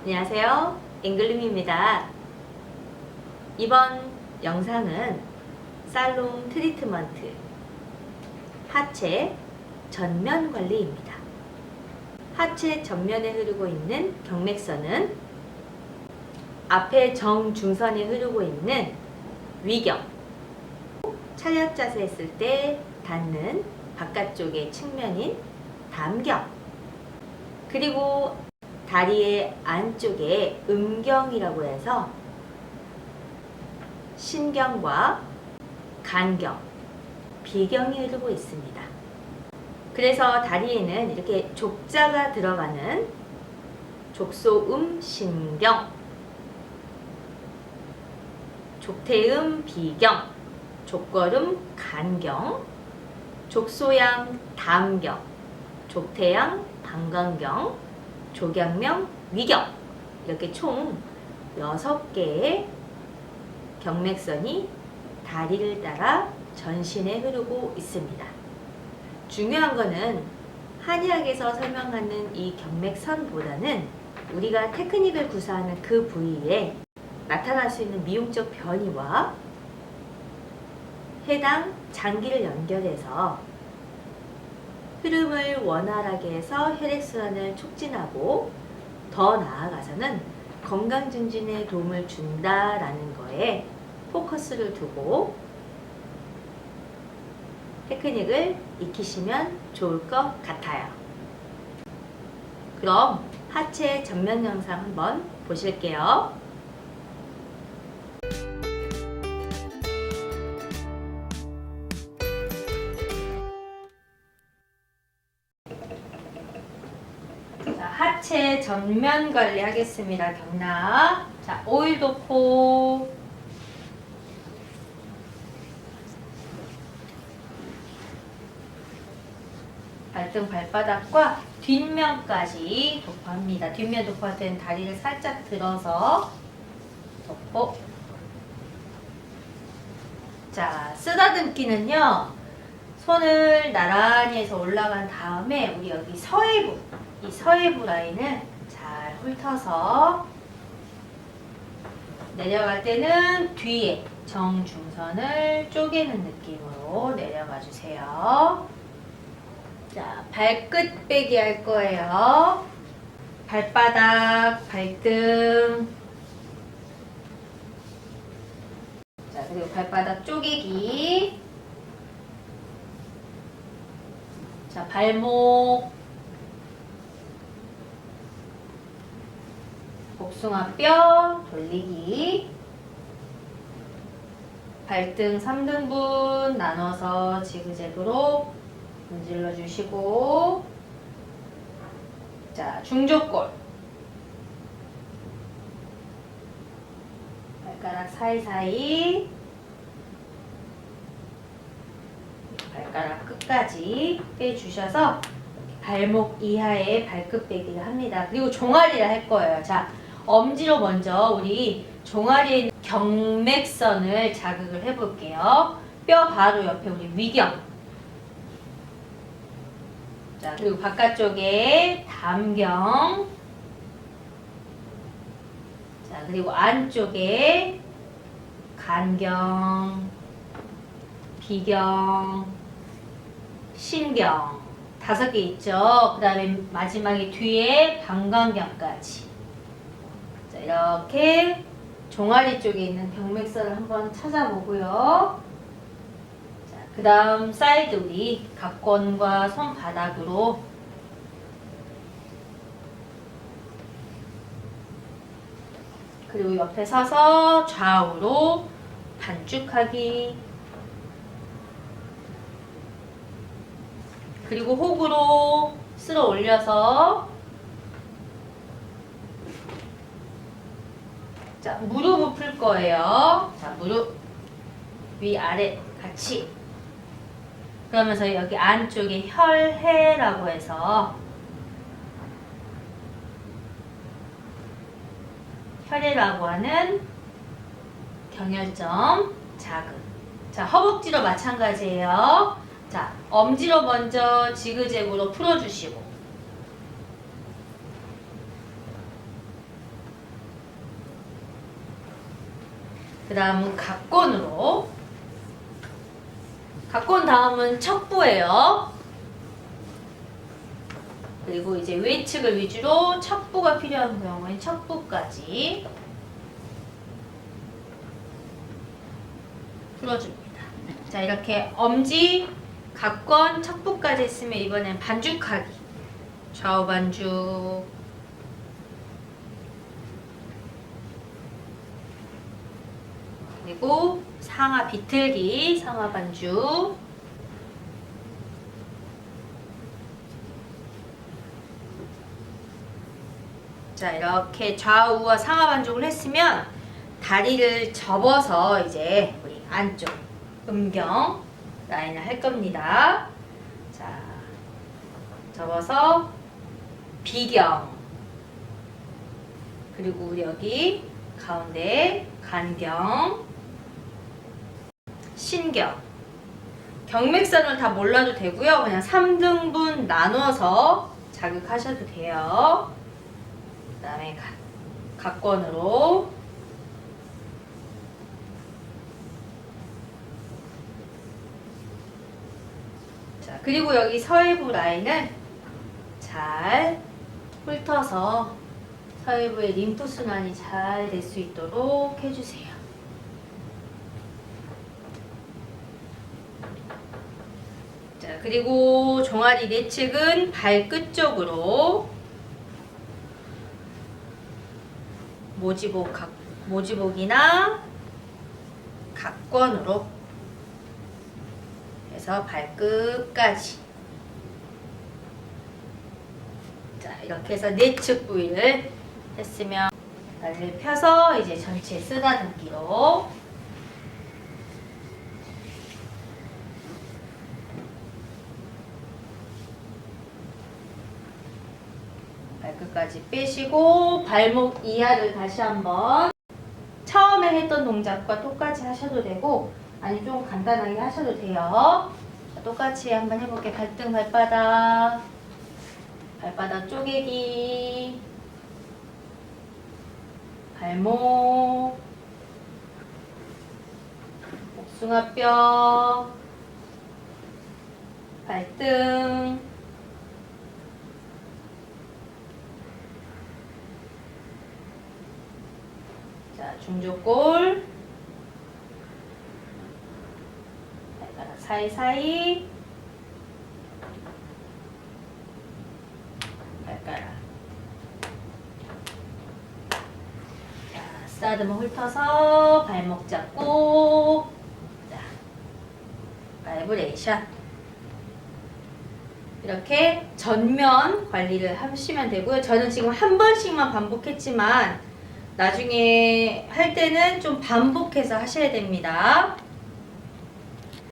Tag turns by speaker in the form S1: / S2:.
S1: 안녕하세요. 앵글림입니다. 이번 영상은 살롱 트리트먼트 하체 전면 관리입니다. 하체 전면에 흐르고 있는 경맥선은 앞에 정중선에 흐르고 있는 위경 차렷 자세 했을 때 닿는 바깥쪽의 측면인 담경 그리고 다리의 안쪽에 음경이라고 해서 신경과 간경, 비경이 흐르고 있습니다. 그래서 다리에는 이렇게 족자가 들어가는 족소음 신경, 족태음 비경, 족걸음 간경, 족소양 담경, 족태양 방광경, 조경명 위경 이렇게 총 6개의 경맥선이 다리를 따라 전신에 흐르고 있습니다. 중요한 거는 한의학에서 설명하는 이 경맥선보다는 우리가 테크닉을 구사하는 그 부위에 나타날 수 있는 미용적 변이와 해당 장기를 연결해서 흐름을 원활하게 해서 혈액순환을 촉진하고 더 나아가서는 건강 증진에 도움을 준다라는 거에 포커스를 두고 테크닉을 익히시면 좋을 것 같아요. 그럼 하체 전면 영상 한번 보실게요. 하체 전면 관리 하겠습니다. 경락. 자, 오일 도포. 발등 발바닥과 뒷면까지 도포합니다. 뒷면 도포할 때는 다리를 살짝 들어서 도포. 자, 쓰다듬기는요. 손을 나란히 해서 올라간 다음에 우리 여기 서해부, 이 서해부 라인을 잘 훑어서 내려갈 때는 뒤에 정중선을 쪼개는 느낌으로 내려가 주세요. 자, 발끝 빼기 할 거예요. 발바닥, 발등. 자, 그리고 발바닥 쪼개기. 자, 발목. 복숭아 뼈 돌리기. 발등 3등분 나눠서 지그재그로 문질러 주시고 자 중족골 발가락 사이사이 발가락 끝까지 빼주셔서 발목 이하에 발끝 빼기를 합니다. 그리고 종아리를 할 거예요. 자 엄지로 먼저 우리 종아리에 있는 경맥선을 자극을 해볼게요. 뼈 바로 옆에 우리 위경 자, 그리고 바깥쪽에 담경. 자, 그리고 안쪽에 간경, 비경, 신경. 다섯 개 있죠. 그 다음에 마지막에 뒤에 방광경까지. 자, 이렇게 종아리 쪽에 있는 경맥선을 한번 찾아보고요. 그 다음 사이드 우리 각권과 손바닥으로 그리고 옆에 서서 좌우로 반죽하기 그리고 호구로 쓸어 올려서 자 무릎을 풀 거예요 자 무릎 위아래 같이 그러면서 여기 안쪽에 혈해라고 해서 혈해라고 하는 경혈점 자극. 자, 허벅지로 마찬가지예요. 자, 엄지로 먼저 지그재그로 풀어주시고 그 다음은 각권으로. 각권 다음은 척부예요. 그리고 이제 외측을 위주로 척부가 필요한 경우엔 척부까지 풀어줍니다. 자 이렇게 엄지, 각권, 척부까지 했으면 이번엔 반죽하기. 좌우 반죽. 그리고 상하 비틀기, 상하 반죽. 자, 이렇게 좌우와 상하 반죽을 했으면 다리를 접어서 이제 우리 안쪽 음경 라인을 할 겁니다. 자, 접어서 비경 그리고 우리 여기 가운데 간경 신경 경맥선을 다 몰라도 되고요. 그냥 3등분 나눠서 자극하셔도 돼요. 그 다음에 각권으로 자 그리고 여기 서해부 라인을 잘 훑어서 서해부의 림프 순환이 잘 될 수 있도록 해주세요. 자 그리고 종아리 내측은 발끝 쪽으로 모지복 각, 모지복이나 각권으로 해서 발끝까지. 자 이렇게 해서 내측 부위를 했으면 다리를 펴서 이제 전체 쓰다듬기로 발끝까지 빼시고 발목 이하를 다시 한번. 처음에 했던 동작과 똑같이 하셔도 되고 아니 좀 간단하게 하셔도 돼요. 자, 똑같이 한번 해볼게요. 발등 발바닥. 발바닥 쪼개기. 발목. 복숭아뼈. 발등 자, 중조골. 발가락 사이사이 발가락. 자, 쓰다듬어 훑어서 발목 잡고. 자, 바이브레이션. 이렇게 전면 관리를 하시면 되고요. 저는 지금 한 번씩만 반복했지만 나중에 할 때는 좀 반복해서 하셔야 됩니다.